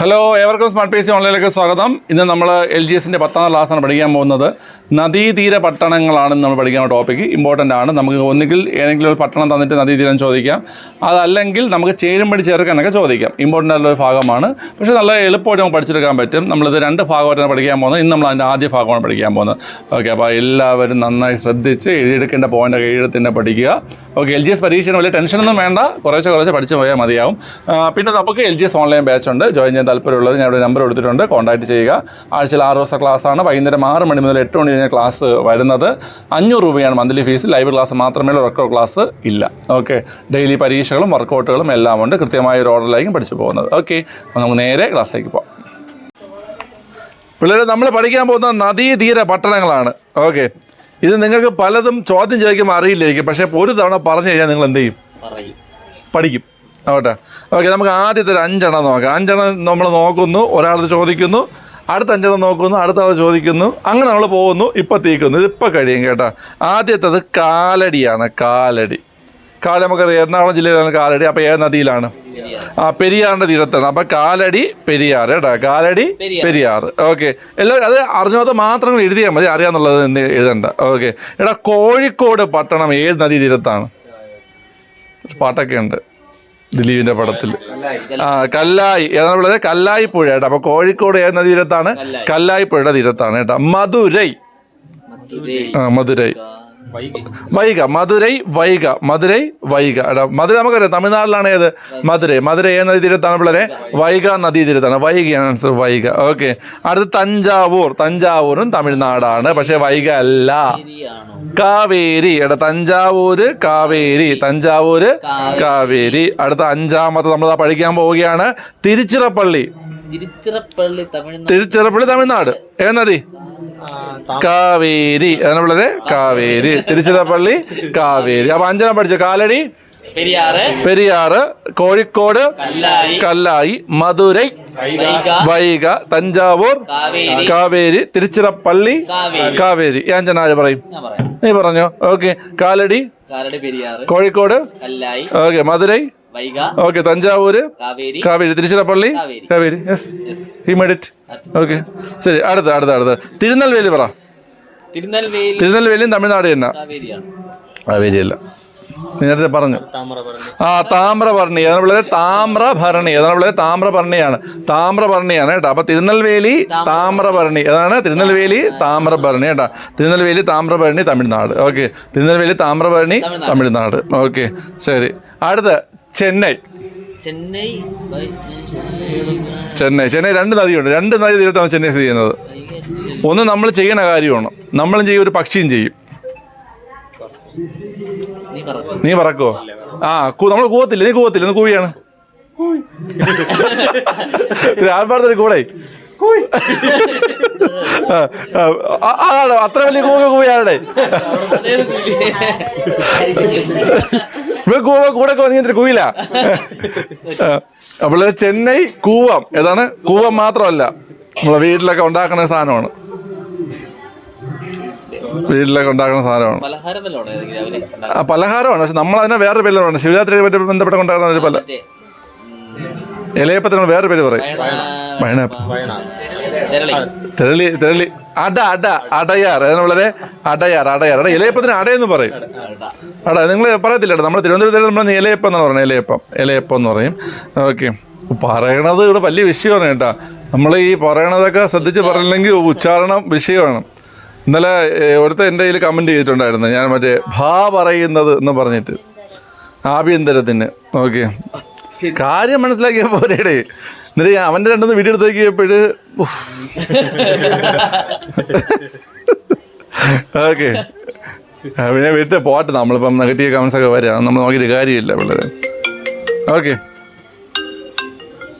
Hello ഏവർക്കും smart pacy ഓൺലൈനിലേക്ക് സ്വാഗതം. ഇന്ന് നമ്മൾ എൽ ജി എസിന്റെ പത്താം ക്ലാസ്സാണ് പഠിക്കാൻ പോകുന്നത്. നദീതീര പട്ടണങ്ങളാണ് നമ്മൾ പഠിക്കാൻ ടോപ്പിക്ക് ഇമ്പോർട്ടന്റ് ആണ്. നമുക്ക് ഒന്നുകിൽ ഏതെങ്കിലും ഒരു പട്ടണം തന്നിട്ട് നദീതീരം ചോദിക്കാം. അതല്ലെങ്കിൽ നമുക്ക് ചേരുമ്പടി ചേർക്കാനൊക്കെ ചോദിക്കാം. ഇമ്പോർട്ടന്റ് ആയിട്ടുള്ള ഒരു ഭാഗമാണ്. പക്ഷേ നല്ല എളുപ്പമായിട്ട് നമുക്ക് പഠിച്ചെടുക്കാൻ പറ്റും. നമ്മളിത് രണ്ട് ഭാഗമായിട്ടാണ് പഠിക്കാൻ പോകുന്നത്. ഇന്ന് നമ്മൾ അതിന്റെ ആദ്യ ഭാഗമാണ് പഠിക്കാൻ പോകുന്നത്. ഓക്കെ അപ്പോൾ എല്ലാവരും നന്നായി ശ്രദ്ധിച്ച് എഴുതിയെടുക്കേണ്ട പോയിന്റ് എഴുതി പഠിക്കുക. ഓക്കെ എൽ ജി എസ് പരീക്ഷയുടെ വലിയ ടെൻഷനൊന്നും വേണ്ട. കുറേശ്ശെ കുറേശ്ശെ പഠിച്ചു പോയാൽ മതിയാവും. പിന്നെ നമുക്ക് L G S online batch ഉണ്ട്. ജോയിൻ ചെയ്യാൻ താല്പര്യമുള്ളത് ഞാൻ ഇവിടെ നമ്പർ കൊടുത്തിട്ടുണ്ട്. കോൺടാക്ട് ചെയ്യുക. ആഴ്ചയിൽ ആറ് ദിവസം ക്ലാസ്സാണ് വൈകുന്നേരം ആറ് മണി മുതൽ എട്ട് മണി വരെ ക്ലാസ് വരുന്നത്. അഞ്ഞൂറ് രൂപയാണ് മന്ത്ലി ഫീസ് ലൈവ് ക്ലാസ് മാത്രമേ ഉള്ളൂ. റെക്കോർഡ് ക്ലാസ് ഇല്ല. ഓക്കെ ഡെയിലി പരീക്ഷകളും വർക്കൗട്ടുകളും എല്ലാം ഉണ്ട്. കൃത്യമായ ഒരു ഓർഡറിലായിരിക്കും പഠിച്ചു പോകുന്നത്. ഓക്കെ അപ്പോൾ നമുക്ക് നേരെ ക്ലാസ്സിലേക്ക് പോകാം പിള്ളേർ നമ്മൾ പഠിക്കാൻ പോകുന്ന നദീതീര പട്ടണങ്ങളാണ്. ഓക്കെ ഇത് നിങ്ങൾക്ക് പലതും ചോദ്യം ചോദിക്കുമ്പോൾ അറിയില്ലായിരിക്കും. പക്ഷേ ഒരു തവണ പറഞ്ഞു കഴിഞ്ഞാൽ നിങ്ങൾ എന്ത് ചെയ്യും? പഠിക്കും. ആവട്ടെ. ഓക്കെ നമുക്ക് ആദ്യത്തെ ഒരു അഞ്ചെണ്ണം നോക്കാം. അഞ്ചെണ്ണം നമ്മൾ നോക്കുന്നു ഒരാളത് ചോദിക്കുന്നു അടുത്ത അഞ്ചെണ്ണം നോക്കുന്നു അടുത്ത ആൾ ചോദിക്കുന്നു അങ്ങനെ നമ്മൾ പോകുന്നു ഇപ്പം തീക്കുന്നു. ഇതിപ്പോൾ കഴിയും കേട്ടോ. ആദ്യത്തത് കാലടിയാണ് കാലടി. കാല നമുക്കറിയാം എറണാകുളം ജില്ലയിലാണ് കാലടി. അപ്പോൾ ഏത് നദിയിലാണ്? ആ പെരിയാറിന്റെ തീരത്താണ്. അപ്പം കാലടി പെരിയാർ കേട്ടോ. കാലടി പെരിയാർ. ഓക്കെ. എല്ലാവരും അത് അറിഞ്ഞത് മാത്രം എഴുതിയാൽ മതി. അറിയാന്നുള്ളത് എന്ത് എഴുതണ്ട. ഓക്കെ. എടാ കോഴിക്കോട് പട്ടണം ഏത് നദീ തീരത്താണ് പാട്ടൊക്കെ ഉണ്ട്. ദിലീപിന്റെ പടത്തിൽ. ആ കല്ലായി. ഏതാണ് ഉള്ളത്? കല്ലായി പുഴ കേട്ടോ. അപ്പൊ കോഴിക്കോട് എന്ന തീരത്താണ് കല്ലായി. പുഴയുടെ തീരത്താണ് കേട്ടോ. മധുരൈ. മധുരൈ. ആ മധുരൈ. വൈഗ. മധുരൈ വൈഗ മധുരൈ വൈഗ. എടാ മധുര നമുക്കറിയാം തമിഴ്നാട്ടിലാണ് ഏത്? മധുരൈ. മധുരൈ. ഏത് നദി തീരത്താണ് പിള്ളേരെ? വൈഗ. നദി തീരത്താണ് വൈഗയാണ് ആൻസർ വൈഗ. ഓക്കെ അടുത്ത് തഞ്ചാവൂർ. തഞ്ചാവൂരും തമിഴ്നാടാണ്. പക്ഷേ വൈഗ അല്ല. കാവേരി. എടാ തഞ്ചാവൂര് കാവേരി. തഞ്ചാവൂര് കാവേരി. അടുത്ത അഞ്ചാമത്തെ നമ്മൾ പഠിക്കാൻ പോവുകയാണ് തിരുച്ചിറപ്പള്ളി. തിരുച്ചിറപ്പള്ളി തമിഴ്നാട്. തിരുച്ചിറപ്പള്ളി തമിഴ്നാട്. ഏ നദി? കാവേരി. അതാണ് പിള്ളേരെ കാവേരി. തിരുച്ചിറപ്പള്ളി കാവേരി. അപ്പൊ അഞ്ചെണ്ണം പഠിച്ചു? കാലടി? പെരിയാറ്. പെരിയാറ്. കോഴിക്കോട് കല്ലായി. മധുരൈ വൈക തഞ്ചാവൂർ കാവേരി. തിരുച്ചിറപ്പള്ളി കാവേരി. ഈ അഞ്ചെണ്ണ ആര് പറയും? നീ പറഞ്ഞോ. Okay. Kalady? Kozhikode? Okay. Madurai? Okay Thanjavur Kaveri Tiruchirappalli Kaveri. Kaveri. Yes Yes. He made it okay ശരി അടുത്ത അടുത്ത അടുത്ത. തിരുനെൽവേലി പറ. തിരുനെൽവേലി തിരുനെൽവേലിയും തമിഴ്നാട് തന്നെ. കാവേരിയല്ല. കാവേരി അല്ല നീ നേരത്തെ പറഞ്ഞു. ആ താമ്രഭരണി. അതാണ് പിള്ളേരെ താമ്രഭരണി. അതാണ് പിള്ളേരെ താമ്രഭരണിയാണ്. താമ്രഭരണിയാണ് കേട്ടോ. അപ്പൊ തിരുനെൽവേലി താമ്രഭരണി. അതാണ് തിരുനെൽവേലി താമ്രഭരണി കേട്ടോ. തിരുനെൽവേലി താമ്രഭരണി തമിഴ്നാട്. ഓക്കെ തിരുനെൽവേലി താമ്രഭരണി. തമിഴ്നാട്. ഓക്കെ ശരി. അടുത്ത ചെന്നൈ. ചെന്നൈ. ചെന്നൈ. ചെന്നൈ രണ്ട് നദിയുണ്ട്. രണ്ട് നദി തീരത്താണ് ചെന്നൈ സ്ഥിതി ചെയ്യുന്നത്. ഒന്ന് നമ്മൾ ചെയ്യണ കാര്യമാണ്. നമ്മളും ചെയ്യും ഒരു പക്ഷിയും ചെയ്യും. നീ പറ നീ പറക്കോ? ആ നമ്മൾ കൂവത്തില്ല? നീ കൂവത്തില്ല? നീ കൂവിയാണ്. ആൽപ്പാടത്തിന് കൂടെ ആ, ആണോ? അത്ര വലിയ കൂവ? ഇവ കൂവ കൂടെ വന്നിട്ട് കൂവില്ല അപ്പോൾ ചെന്നൈ കൂവം. ഏതാണ്? കൂവം മാത്രമല്ല. നമ്മളെ വീട്ടിലൊക്കെ ഉണ്ടാക്കുന്ന സാധനമാണ്. വീട്ടിലൊക്കെ ഉണ്ടാക്കുന്ന സാധനമാണ്. ആ പലഹാരമാണ്. പക്ഷെ നമ്മൾ അതിനെ വേറെ പേര് പറയുന്നത് ശിവരാത്രി പറ്റി ബന്ധപ്പെട്ട് ഉണ്ടാക്കുന്ന ഒരു പല ഇലയപ്പത്തിന് വേറെ പേര് പറയും. ജരളി. തെരളി തെരളി. അട അട അടയാർ. അതിന് വളരെ അടയാർ അടയാർ. അട ഇലയപ്പത്തിന് അടയെന്ന് പറയും. അട നിങ്ങൾ പറയത്തില്ല നമ്മൾ തിരുവനന്തപുരത്ത് നമ്മൾ ഇലയപ്പം എന്ന് പറയുന്നത്? ഇലയപ്പം. ഇലയപ്പം എന്ന് പറയും. ഓക്കെ. പറയണത് ഇവിടെ വലിയ വിഷയമാണ് കേട്ടോ. നമ്മൾ ഈ പറയണതൊക്കെ ശ്രദ്ധിച്ച് പറയില്ലെങ്കിൽ ഉച്ചാരണം വിഷയമാണ്. ഇന്നലെ ഒരുത്ത എന്റെ കയ്യിൽ കമന്റ് ചെയ്തിട്ടുണ്ടായിരുന്നു. ഞാൻ മറ്റേ ഭാ പറയുന്നത് എന്ന് പറഞ്ഞിട്ട്. ആഭ്യന്തരത്തിന്. ഓക്കെ. കാര്യം മനസ്സിലാക്കിയ പോരേടെ. എന്നിട്ട് ഞാൻ അവന്റെ രണ്ടൊന്ന് വീഡിയോ എടുത്ത് നോക്കിയപ്പോഴ് ഓക്കെ പിന്നെ വീട്ടിൽ പോട്ടെ നമ്മളിപ്പം നെഗറ്റീവ് കമൻസ് ഒക്കെ വരാം. നമ്മൾ നോക്കിയിട്ട് കാര്യമില്ല പിള്ളേരെ. ഓക്കെ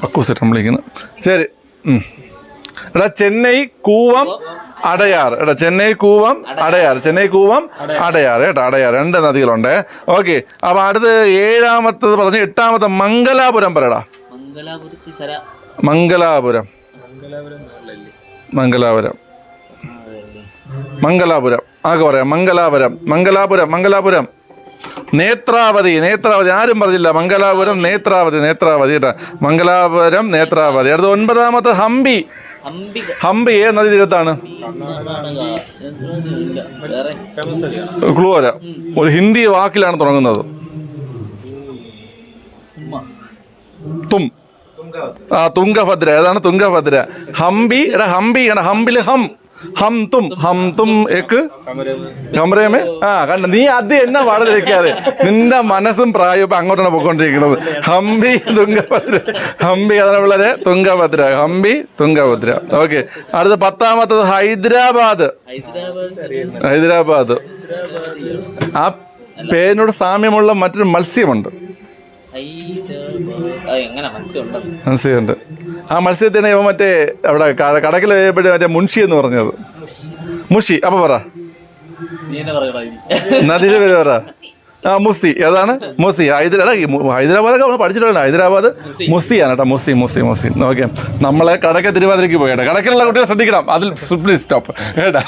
പക്കൂസിട്ട് വിളിക്കുന്നു ശരി. എടാ ചെന്നൈ കൂവം അടയാർ. എടാ ചെന്നൈ കൂവം അടയാർ. ചെന്നൈ കൂവം അടയാർ. കേട്ടോ അടയാർ. രണ്ട് നദികളുണ്ട്. ഓക്കെ അപ്പൊ അടുത്ത് ഏഴാമത്തത് പറഞ്ഞു എട്ടാമത്തെ മംഗലാപുരം പറയടാ. മംഗലാപുരം. മംഗലാപുരം മംഗലാപുരം. ആകെ പറയാം. മംഗലാപുരം. മംഗലാപുരം. മംഗലാപുരം. നേത്രാവതി. നേത്രാവതി. ആരും പറഞ്ഞില്ല. മംഗലാപുരം നേത്രാവതി നേത്രാവതി കേട്ടോ. മംഗലാപുരം നേത്രാവതി. അടുത്ത ഒൻപതാമത്തെ ഹംപി. ഹംപി. ഏ നദി തീരത്താണ്? ക്ലൂ വരാം. ഒരു ഹിന്ദി വാക്കിലാണ് തുടങ്ങുന്നത്. തും. ആ തുംഗഭദ്ര. ഏതാണ് തുംഗഭദ്ര? ഹംബി. എടാ ഹംബി. എടാ ഹംബിൽ ഹം. ഹം തും. ഹം തും. എക്ക് കമരേമേ? ആ കണ്ട? നീ അത് എന്നാ പാടലിരിക്കാറ് നിന്റെ മനസ്സും പ്രായവും അങ്ങോട്ടാണ് പോയിക്കൊണ്ടിരിക്കുന്നത്. ഹംബി തുംഗഭദ്ര. ഹംബി അതാണ് വളരെ തുംഗഭദ്ര. ഹംബി തുംഗഭദ്ര. ഓക്കെ. അടുത്ത പത്താമത്തത് ഹൈദരാബാദ്. ഹൈദരാബാദ്. ആ പേരിനോട് സാമ്യമുള്ള മറ്റൊരു മത്സ്യമുണ്ട്. മത്സ്യമുണ്ട്? ആ മത്സ്യത്തിന് ഇവ മറ്റേ അവിടെ കടക്കിൽ പോയപ്പോഴേ മറ്റേ മുൻഷി എന്ന് പറഞ്ഞത്. മുഷി അപ്പൊ പറ. നദിയിലെ നദിയുടെ പേര് പറ. മുസി. ഏതാണ്? മുസി. ഹൈദരാബാദ് ഹൈദരാബാദൊക്കെ നമ്മൾ പഠിച്ചിട്ടുണ്ട് ഹൈദരാബാദ് മുസിയാണ് കേട്ടോ. മുസി മുസി മുസി. ഓക്കെ നമ്മളെ കടക്ക തിരുവാതിരക്ക് പോയി കേട്ടോ. കടക്കിലുള്ള കുട്ടികൾ ശ്രദ്ധിക്കണം. അതിൽ പ്ലീസ് സ്റ്റോപ്പ് കേട്ടാ?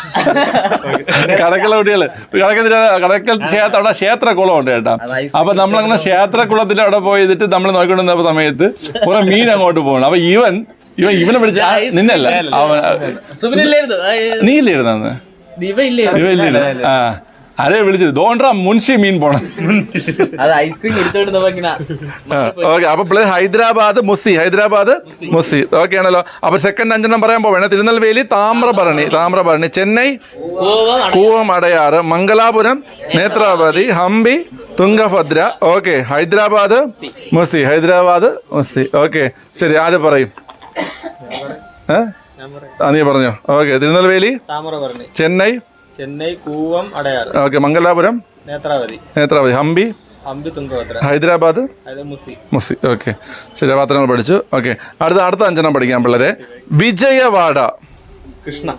കടക്കുള്ള കുട്ടികൾ കടക്ക തിരുവാ കടക്കൽ ക്ഷേത്ര അവിടെ ക്ഷേത്രക്കുളം ഉണ്ട് കേട്ടാ അപ്പൊ നമ്മളങ്ങനെ ക്ഷേത്രക്കുളത്തിൽ അവിടെ പോയിട്ട് നമ്മൾ നോക്കിക്കൊണ്ടിരുന്ന സമയത്ത് കുറെ മീൻ അങ്ങോട്ട് പോകണം അപ്പൊ ഇവൻ ഇവൻ ഇവനെ പിടിച്ച നിന്നല്ല. അവൻ നീ ഇല്ലേ ഇരുന്നു ഇവ ഇല്ലേ. ആ. ആരെ വിളിച്ചത്. ദോണ്ട്ര മുൻഷി മീൻ പോണം. അത് ഐസ്ക്രീം ഓക്കെ. അപ്പൊ പ്ലേ ഹൈദരാബാദ് മുസി ഹൈദരാബാദ് മുസി ഓക്കെ ആണല്ലോ. അപ്പൊ സെക്കൻഡ് അഞ്ചെണ്ണം പറയാൻ പോവേണേ. തിരുനെൽവേലി താമ്രഭരണി. താമ്രഭരണി ചെന്നൈ കൂവം അടയാറ് മംഗലാപുരം നേത്രാവതി ഹംപി തുംഗഭദ്ര. ഓക്കെ. ഹൈദരാബാദ് മുസി ഹൈദരാബാദ് മുസി ഓക്കെ. ശരി ആര് പറയും? ഏ? നീ പറഞ്ഞോ. Okay. Tirunelveli Chennai Chennai Koovam Adyar okay Mangalapuram Netravati. Netravati Hampi Hampi Tungabhadra. Hyderabad Musi. Musi okay. ശരി പാത്രങ്ങൾ പഠിച്ചു. ഓക്കെ. അടുത്ത അടുത്ത അഞ്ചെണ്ണം പഠിക്കാം പിള്ളേരെ. വിജയവാഡ. കൃഷ്ണ.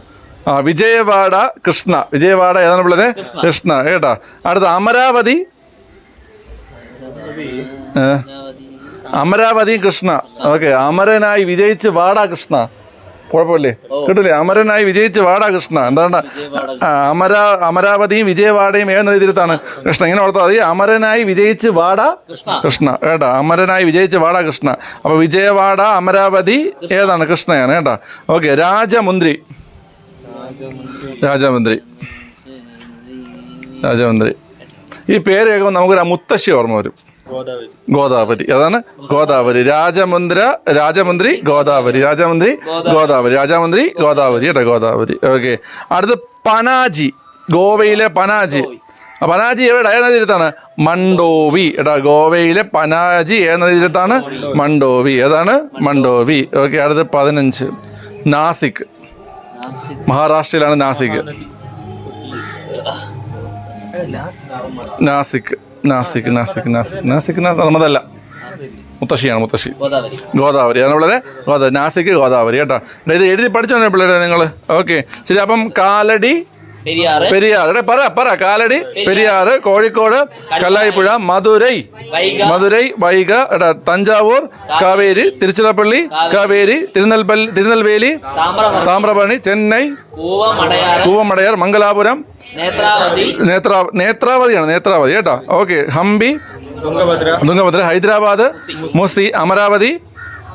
ആ വിജയവാഡ കൃഷ്ണ. വിജയവാഡ ഏതാണ് പിള്ളേരെ? കൃഷ്ണ. കേട്ടാ. അടുത്ത അമരാവതി? അമരാവതി കൃഷ്ണ. ഓക്കെ അമരനായി വിജയിച്ച് വാടാ കൃഷ്ണ. കുഴപ്പമില്ലേ? കിട്ടില്ലേ അമരനായി വിജയിച്ച് വാടാ കൃഷ്ണ. എന്താണ് അമര അമരാ അമരാവതിയും വിജയവാഡയും ഏത് നദീതീരത്താണ്. കൃഷ്ണ ഇങ്ങനെ ഓർത്താൽ മതി. അമരനായി വിജയിച്ച് വാടാ കൃഷ്ണ. കേട്ടാ? അമരനായി വിജയിച്ച് വാടാ കൃഷ്ണ. അപ്പൊ വിജയവാഡ അമരാവതി ഏതാണ്? കൃഷ്ണയാണ്. കേട്ടോ? ഓക്കെ രാജമന്ത്രി. രാജമന്ത്രി. രാജമന്ത്രി. ഈ പേര് കേൾക്കുമ്പോൾ നമുക്കൊരു മുത്തശ്ശി ഓർമ്മ വരും. ഗോദാവരി. അതാണ് ഗോദാവരി. രാജമുന്ദ്ര രാജമന്ത്രി ഗോദാവരി. രാജമന്ത്രി ഗോദാവരി. രാജമന്ത്രി ഗോദാവരി കേട്ടോ ഗോദാവരി. ഓക്കെ അടുത്ത് പനാജി. ഗോവയിലെ പനാജി. പനാജി എവിടെ? ഏത് നദീരത്താണ് മണ്ടോവി എടാ ഗോവയിലെ പനാജി ഏത് നദീരത്താണ് മണ്ടോവി ഏതാണ്? മണ്ടോവി ഓക്കെ അടുത്ത് പതിനഞ്ച്. നാസിക്. മഹാരാഷ്ട്രയിലാണ് നാസിക്. നാസിക്. നാസിക് നാസിക് നാസിക്. നാസിക് നർമ്മദല്ല മുത്തശ്ശിയാണ് മുത്തശ്ശി. ഗോദാവരി. ആണ് പിള്ളേരെ? ഗോദാവരി. നാസിക് ഗോദാവരി കേട്ടോ. ഇത് എഴുതി പഠിച്ചോ പിള്ളേരെ നിങ്ങൾ ഓക്കെ. ശരി അപ്പം കാലടി പെരിയാറ്. പറ പറ. കാലടി പെരിയാർ കോഴിക്കോട് കല്ലായിപ്പുഴ. മധുരൈ. മധുരൈ വൈക എടാ തഞ്ചാവൂർ കാവേരി തിരുച്ചിറപ്പള്ളി കാവേരി. തിരുനെൽപ്പള്ളി തിരുനെൽവേലി താമ്രപരണി ചെന്നൈ കൂവമടയാർ മംഗലാപുരം നേത്രാവതി. നേത്രാ നേത്രാവതിയാണ് നേത്രാവതി കേട്ടോ. ഓക്കെ ഹംപി തുങ്കഭദ്ര തുങ്കഭദ്ര ഹൈദരാബാദ് മുസി അമരാവതി.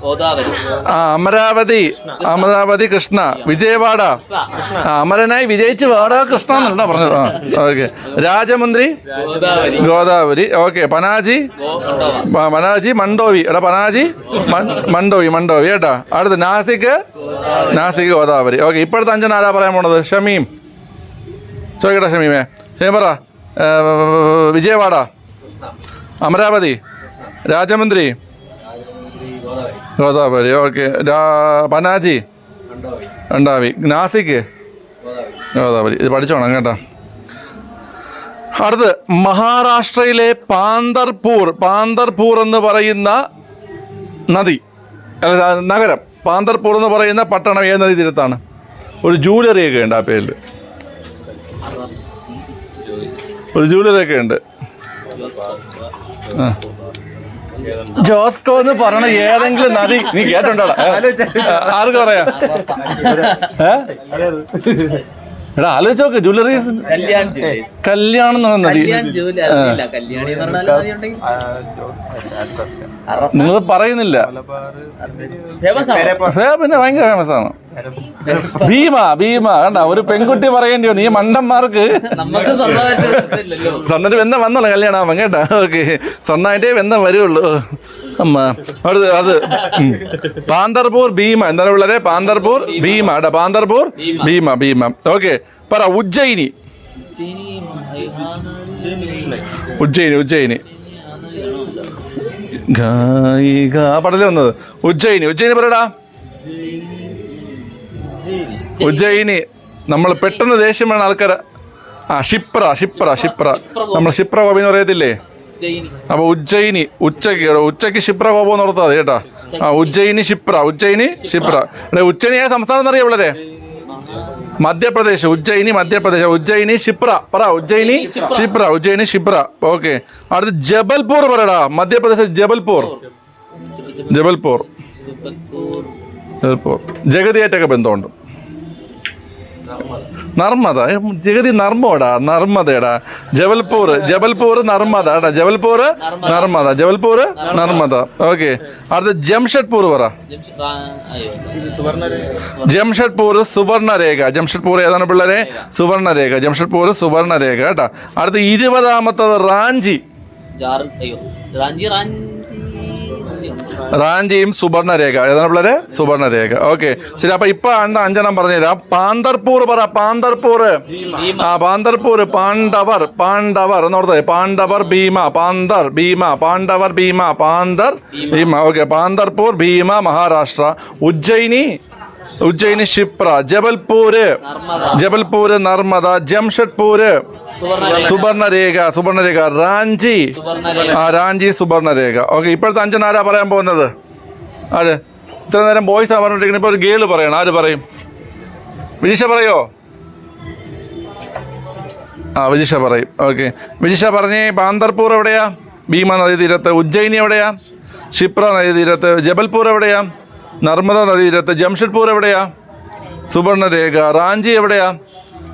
ഗോദാവരി. ആ അമരാവതി അമരാവതി കൃഷ്ണ. വിജയവാഡ. അമരനായി വിജയിച്ച് വാട കൃഷ്ണ എന്നല്ല പറഞ്ഞത്. ആ ഓക്കെ. രാജമന്ത്രി? ഗോദാവരി. ഗോദാവരി. ഓക്കെ പനാജി? പനാജി മണ്ടോവി എടാ പനാജി മണ്ടോവി മണ്ടോവി കേട്ടാ. അടുത്ത് നാസിക്? നാസിക് ഗോദാവരി. ഓക്കെ ഇപ്പോഴത്തെ അഞ്ചനാരാ പറയാൻ പോണത്? ഷമീം. ചോദിക്കട്ടെ ഷമീമേ. ഷമീം പറ. വിജയവാഡ. അമരാവതി. രാജമന്ത്രി. ഗോദാവരി. ഓക്കെ. പനാജി. രണ്ടാവി. നാസിക്ക്. ഗോദാവരി. ഇത് പഠിച്ചോണം കേട്ടോ. അടുത്ത് മഹാരാഷ്ട്രയിലെ പാന്തർപൂർ. പാന്തർപൂർ എന്ന് പറയുന്ന നദി. അല്ല നഗരം. പാന്തർപൂർ എന്ന് പറയുന്ന പട്ടണം ഏത് നദി തീരത്താണ് ഒരു ജൂവലറി ഒക്കെ ഉണ്ട് ആ പേരിൽ ഒക്കെ ഉണ്ട്. ജോസ്കോ എന്ന് പറയണ ഏതെങ്കിലും നദി നീ കേട്ടുണ്ടോടാ ഏ? ആർക്ക് പറയാ? എടാ ആലോചിച്ച് നോക്ക് ജ്വല്ലറി കല്യാൺ ജ്വല്ലേഴ്സ് കല്യാണം എന്ന് നദി. അറിയുണ്ടെങ്കിൽ നിങ്ങൾ പറയുന്നില്ല. പിന്നെ ഭയങ്കര ഫേമസ് ആണ്. ഭീമ ഭീമ കണ്ട? ഒരു പെൺകുട്ടി പറയേണ്ടി വന്നു. ഈ മണ്ടന്മാർക്ക് സ്വന്തമായിട്ട് ബന്ധം വന്നല്ലോ കല്യാണം ആവാൻ കേട്ടാ? ഓക്കെ. സ്വർണായിട്ടേ ബന്ധം വരുള്ളൂ. അമ്മ അടുത്ത് അത്. പാന്തർപൂർ ഭീമ. എന്താണ് പിള്ളേരെ? പാന്തർപൂർ ഭീമ. കേട്ടാ പാന്തർപൂർ ഭീമ ഭീമ. ഓക്കെ. പറ ഉജ്ജയിനി. ഉജ്ജയിനി ഉജ്ജയിനി. ഗായിക. ആ പടലേ വന്നത്? ഉജ്ജയിനി. ഉജ്ജയിനി പറയടാ. ഉജ്ജയിനി. നമ്മൾ പെട്ടെന്ന് ദേഷ്യം വേണം ആൾക്കാർ ആ ഷിപ്ര ഷിപ്ര ഷിപ്ര നമ്മൾ ഷിപ്ര ഗോപി എന്ന് പറയത്തില്ലേ? അപ്പൊ ഉജ്ജയിനി ഉച്ചയ്ക്ക് ഉച്ചയ്ക്ക് ഷിപ്ര കോപം എന്ന് ഓർത്താ കേട്ടാ. ആ ഉജ്ജയിനി ഷിപ്ര ഉജ്ജയിനി ഷിപ്ര എടേ, ഉജ്ജയിനി ഏത് സംസ്ഥാനം അറിയാം വളരെ മധ്യപ്രദേശ് ഉജ്ജയിനി മധ്യപ്രദേശ് ഉജ്ജയിനി ഷിപ്ര പറ ഉജ്ജയിനി ഷിപ്ര ഉജ്ജയിനി ഷിപ്ര ഓക്കെ. അടുത്ത് ജബൽപൂർ പറയടാ. മധ്യപ്രദേശ് ജബൽപൂർ. ജബൽപൂർ. ജബൽപൂർ ജഗതിയായിട്ടൊക്കെ ബന്ധമുണ്ട്. നർമ്മദ? ജഗതി നർമ്മോടാ നർമ്മദടാ. ജബൽപൂർ ജബൽപൂർ നർമ്മദ എടാ ജബൽപൂർ നർമ്മദ. ജബൽപൂർ നർമ്മദ. ഓക്കെ. അടുത്ത ജംഷഡ്പൂർ പറ. ജംഷഡ്പൂർ സുവർണരേഖ. ജംഷഡ്പൂർ ഏതാണ് പിള്ളേരെ? സുവർണരേഖ. ജംഷഡ്പൂർ സുവർണരേഖ കേട്ടാ. അടുത്ത ഇരുപതാമത്തത് റാഞ്ചി. റാഞ്ചി റാഞ്ചി റാഞ്ചിയും സുവർണരേഖ. ഏതാണ് പിള്ളേരെ? സുവർണരേഖ. ഓക്കെ ശരി അപ്പൊ ഇപ്പൊ എന്താ അഞ്ചെണ്ണം പറഞ്ഞുതരാം. പാന്തർപൂർ പറ പാന്തർപൂർ ആ പാന്തർപൂർ പാണ്ഡവർ പാണ്ഡവർ. എന്നോർത്തേ പാണ്ഡവർ ഭീമ പാന്തർ ഭീമ പാണ്ഡവർ ഭീമ പാന്തർ ഭീമ. ഓക്കെ പാന്തർപൂർ ഭീമ മഹാരാഷ്ട്ര. ഉജ്ജയിനി ഉജ്ജയിനി ക്ഷിപ്ര ജബൽപൂര്. ജബൽപൂര് നർമ്മദ ജംഷഡ്പൂര്. സുവർണ സുവർണരേഖ സുവർണരേഖ റാഞ്ചി. ആ റാഞ്ചി സുവർണരേഖ. ഓക്കെ ഇപ്പോഴത്തെ അഞ്ചെണ്ണം ആരാ പറയാൻ പോകുന്നത്? ആര്? ഇത്ര നേരം ബോയ്സ് ആ പറഞ്ഞിരിക്കുന്നത് ഇപ്പൊ ഒരു ഗേൾ പറയണം. ആര് പറയും? വിജിഷ പറയോ? ആ വിജിഷ പറയും. ഓക്കെ. വിജിഷ പറഞ്ഞേ ബാന്തർപൂർ എവിടെയാ? ഭീമ നദീതീരത്ത്. ഉജ്ജയിനി എവിടെയാ? ക്ഷിപ്ര നദീതീരത്ത്. ജബൽപൂർ എവിടെയാ? നർമ്മദ നദീരത്ത് ജംഷഡ്പൂർ എവിടെയാ? സുവർണരേഖ. റാഞ്ചി എവിടെയാ?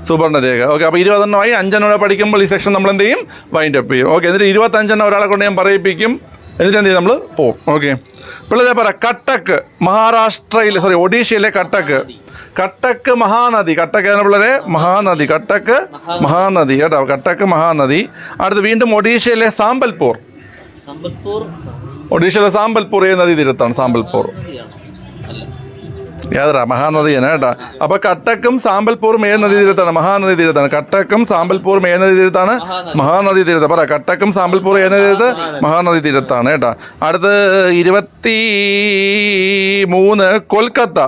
സുവർണരേഖ. ഓക്കെ അപ്പോൾ ഇരുപതെണ്ണമായി അഞ്ചെണ്ണം പഠിക്കുമ്പോൾ ഈ സെക്ഷൻ നമ്മൾ എന്ത് ചെയ്യും? വൈൻഡ് അപ്പ് ചെയ്യും. ഓക്കെ എന്നിട്ട് ഇരുപത്തഞ്ചെണ്ണം ഒരാളെ കൊണ്ട് ഞാൻ പറയിപ്പിക്കും. എന്നിട്ട് എന്ത് ചെയ്യും നമ്മൾ പോകും ഓക്കെ. പിള്ളേരെ പറ കട്ടക്ക് മഹാരാഷ്ട്രയിലെ സോറി ഒഡീഷയിലെ കട്ടക്ക്. കട്ടക്ക് മഹാനദി. കട്ടക്ക് ഏതാണ് പിള്ളേരെ? മഹാനദി. കട്ടക്ക് മഹാനദി. കേട്ടോ കട്ടക്ക് മഹാനദി. അടുത്ത് വീണ്ടും ഒഡീഷയിലെ സാമ്പൽപൂർ. ഒഡീഷയിലെ സാമ്പൽപൂർ ഏത് നദി തീരത്താണ് സാമ്പൽപൂർ യാതൊരാ മഹാനദിയാണ് കേട്ടാ. അപ്പൊ കട്ടക്കും സാമ്പൽപൂർ മേൽനദി നദീ തീരത്താണ് മഹാനദി തീരത്താണ് കട്ടക്കും സാമ്പൽപൂർ മേൽനദി നദീ തീരത്താണ് മഹാനദി. മഹാനദി തീരത്ത് പറ കട്ടക്കും സാമ്പൽപൂർ ഏത് നദീ തീരത്ത് മഹാനദി തീരത്താണ് കേട്ടാ. അടുത്ത് ഇരുപത്തി മൂന്ന് കൊൽക്കത്ത.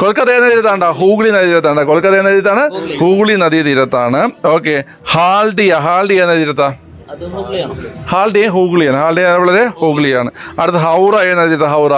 കൊൽക്കത്ത ഏത് തീരത്താണ്ട ഹൂഗ്ലി നദി തീരത്താണ്ട കൊൽക്കത്ത ഏത് നദീ തീരത്താണ് ഹൂഗ്ലി നദി തീരത്താണ് ഓക്കെ ഹാൾഡിയ ഹാൾഡിയ നദി തീരത്താ ഹാൾഡിയ ഹൂഗ്ലിയാണോ. ഹാൾഡിയ വളരെ ഹൂഗ്ലിയാണ്. അടുത്ത് ഹൗറ ഏത് നദി തീരത്താ ഹൗറ.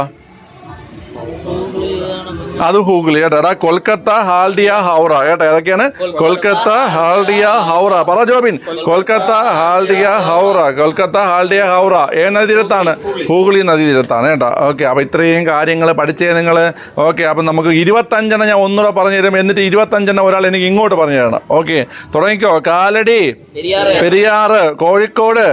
അത് ഹൂഗ്ലി കേട്ടോ. എടാ കൊൽക്കത്ത ഹാൽഡിയ ഹൗറ കേട്ടോ. ഏതൊക്കെയാണ്? കൊൽക്കത്ത ഹാൽഡിയ ഹൗറ. പറ ജോബിൻ. കൊൽക്കത്ത ഹാൽഡിയ ഹൗറ. കൊൽക്കത്ത ഹാൽഡിയ ഹൗറ. ഏ നദീരത്താണ് ഹൂഗ്ലി നദീതീരത്താണ് കേട്ടോ. ഓക്കെ അപ്പോൾ ഇത്രയും കാര്യങ്ങൾ പഠിച്ചേ നിങ്ങൾ ഓക്കെ അപ്പം നമുക്ക് ഇരുപത്തഞ്ചെണ്ണം ഞാൻ ഒന്നുകൂടെ പറഞ്ഞു തരും. എന്നിട്ട് ഇരുപത്തഞ്ചെണ്ണം ഒരാൾ എനിക്ക് ഇങ്ങോട്ട് പറഞ്ഞു തരണം. ഓക്കെ തുടങ്ങിക്കോ. കാലടി പെരിയാറ്. പെരിയാറ് കോഴിക്കോട്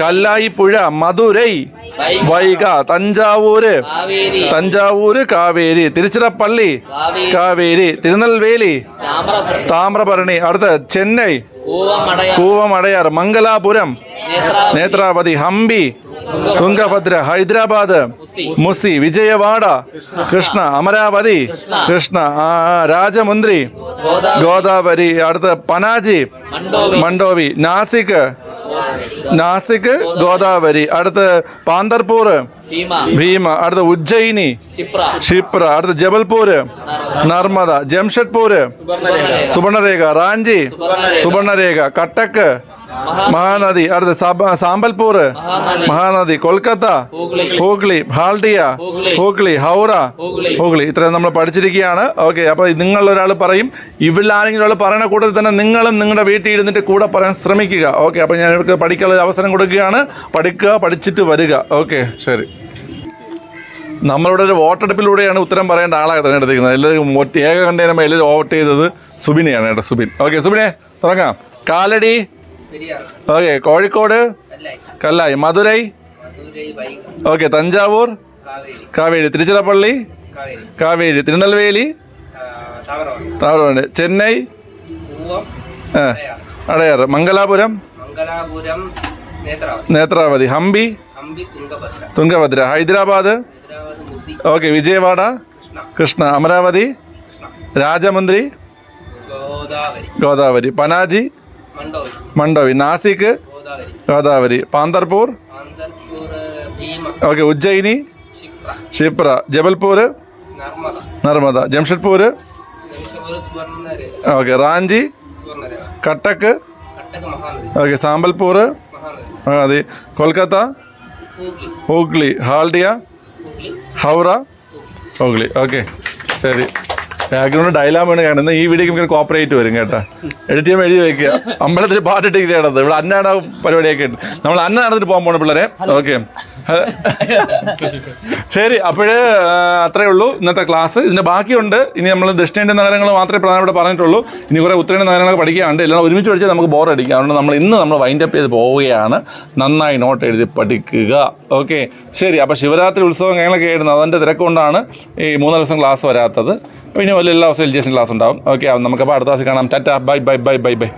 കല്ലായി. പുഴ മധുരൈ. വൈഗ തഞ്ചാവൂര്. കാവേരി. തഞ്ചാവൂര് കാവേരി. തിരുച്ചിറപ്പള്ളി കാവേരി. തിരുനെൽവേലി താമ്രഭരണി. അടുത്ത് ചെന്നൈ കൂവമടയ കൂവമടയാർ. മംഗലാപുരം നേത്രാവതി. ഹംപി തുംഗഭദ്ര ഹൈദരാബാദ് മുസി. വിജയവാഡ കൃഷ്ണ. അമരാവതി കൃഷ്ണ. രാജമുന്ദ്രി ഗോദാവരി. അടുത്ത പനാജി മണ്ടോവി നാസിക് നാസിക് ഗോദാവരി. അടുത്ത് പാന്തർപൂർ ഭീമ. അടുത്ത ഉജ്ജയിനി ക്ഷിപ്ര. അടുത്ത് ജബൽപൂര് നർമ്മദ. ജംഷഡ്പൂര് സുവർണരേഖ. റാഞ്ചി സുവർണരേഖ. കട്ടക്ക് മഹാനദി. അടുത്ത സാമ്പൽപൂർ. മഹാനദി. കൊൽക്കത്ത. ഹൂഗ്ലി. ഹാൽഡിയ ഹൂഗ്ലി. ഹൗറ. ഹൂഗ്ലി. ഇത്രയും നമ്മൾ പഠിച്ചിരിക്കുകയാണ്. ഓക്കെ. അപ്പോൾ നിങ്ങൾ ഒരാൾ പറയും ഇവിടെ ആരെങ്കിലും ഒരാൾ പറയുന്ന കൂട്ടത്തിൽ തന്നെ നിങ്ങളും നിങ്ങളുടെ വീട്ടിൽ ഇരുന്നിട്ട് കൂടെ പറയാൻ ശ്രമിക്കുക. ഓക്കെ. അപ്പോൾ ഞാൻ ഇവർക്ക് പഠിക്കാനുള്ള അവസരം കൊടുക്കുകയാണ്. പഠിക്കുക പഠിച്ചിട്ട് വരിക. ഓക്കെ. ശരി. നമ്മളിവിടെ ഒരു വോട്ടെടുപ്പിലൂടെയാണ് ഉത്തരം പറയേണ്ട ആളെ തിരഞ്ഞെടുത്തിരിക്കുന്നത് എല്ലാവരും ഏക കണ്ടേനുമ്പോൾ എല്ലാവരും വോട്ട് ചെയ്തത് സുബിനെയാണ് കേട്ടോ സുബിൻ. ഓക്കെ സുബിനെ തുടങ്ങാം. കാലടി ഓക്കെ കോഴിക്കോട് കല്ലായി. മധുരൈ? ഓക്കെ തഞ്ചാവൂർ? കാവേരി. തിരുച്ചിറപ്പള്ളി? കാവേരി. തിരുനെൽവേലി? താവറമുണ്ട് ചെന്നൈ? ആ Adyar Mangalapuram? Netravati. Hampi? Tungabhadra Hyderabad? Okay Vijayawada? Krishna. Amaravati? Rajahmundry? Godavari. Panaji? Mandovi. Nashik Godavari. Pandharpur okay Ujjaini Kshipra. Jabalpur Jabalpur Narmada. Jamshedpur Jamshedpur okay Ranchi Cuttack okay Sambalpur അതെ. Kolkata Hooghly. Haldia Howrah Hooghly. Okay ശരി. Background ഡയലാം വേണം കാണുന്നത് ഈ video നമുക്ക് cooperate വരും കേട്ടോ. Edit ചെയ്യുമ്പോൾ എഴുതി വെക്കുക അമ്പലത്തിൽ പാട്ടിട്ട് ഇരിക്കുന്നത് ഇവിടെ അന്നാണ് പരിപാടിയൊക്കെ. ഉണ്ട് നമ്മൾ പോകാൻ പോകണം പിള്ളേരെ. ഓക്കെ ശരി അപ്പോഴ് അത്രേ ഉള്ളൂ. ഇന്നത്തെ ക്ലാസ്. ഇതിന്റെ ബാക്കിയുണ്ട്. ഇനി നമ്മൾ ദക്ഷിണേന്ത്യൻ നഗരങ്ങൾ മാത്രമേ പ്രധാനപ്പെട്ട പറഞ്ഞിട്ടുള്ളൂ. ഇനി കുറേ ഉത്തരേന്ത്യൻ നഗരങ്ങളൊക്കെ പഠിക്കാറുണ്ട് എല്ലാം ഒരുമിച്ച് പഠിച്ചാൽ നമുക്ക് ബോർ അടിക്കുക അതുകൊണ്ട് നമ്മൾ ഇന്ന് നമ്മൾ വൈൻഡ് അപ്പ് ചെയ്ത് പോവുകയാണ്. നന്നായി നോട്ട് എഴുതി പഠിക്കുക. ഓക്കെ ശരി അപ്പോൾ ശിവരാത്രി ഉത്സവം കാര്യങ്ങളൊക്കെ ആയിരുന്നു. അതിന്റെ തിരക്കൊണ്ടാണ് ഈ മൂന്ന് ദിവസം ക്ലാസ് വരാത്തത്. ഇനി വലിയ എല്ലാ ദിവസവും എൽ ജി എസിന് ക്ലാസ് ഉണ്ടാവും ഓക്കെ നമുക്കപ്പോൾ അടുത്ത ദിവസം കാണാം. Tata bye bye bye bye bye